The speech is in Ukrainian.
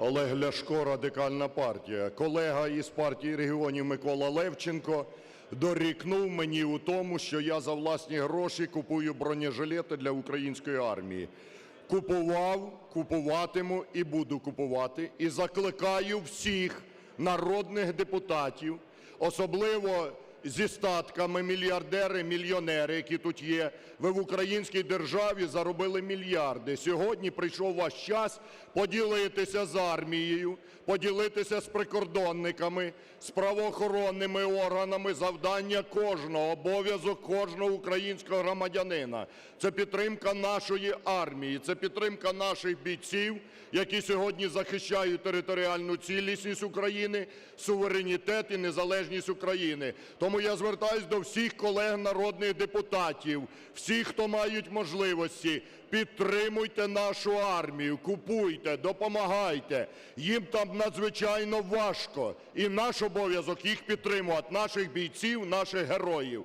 Олег Ляшко, Радикальна партія. Колега із партії регіонів Микола Левченко дорікнув мені у тому, що я за власні гроші купую бронежилети для української армії. Купував, купуватиму і буду купувати. І закликаю всіх народних депутатів, особливо зі статками мільярдери, мільйонери, які тут є, ви в українській державі заробили мільярди. Сьогодні прийшов ваш час поділитися з армією, поділитися з прикордонниками, з правоохоронними органами. Завдання кожного, обов'язок кожного українського громадянина. Це підтримка нашої армії, це підтримка наших бійців, які сьогодні захищають територіальну цілісність України, суверенітет і незалежність України. Тому я звертаюсь до всіх колег народних депутатів, всіх, хто мають можливості, підтримуйте нашу армію, купуйте, допомагайте. Їм там надзвичайно важко. І наш обов'язок їх підтримувати, наших бійців, наших героїв.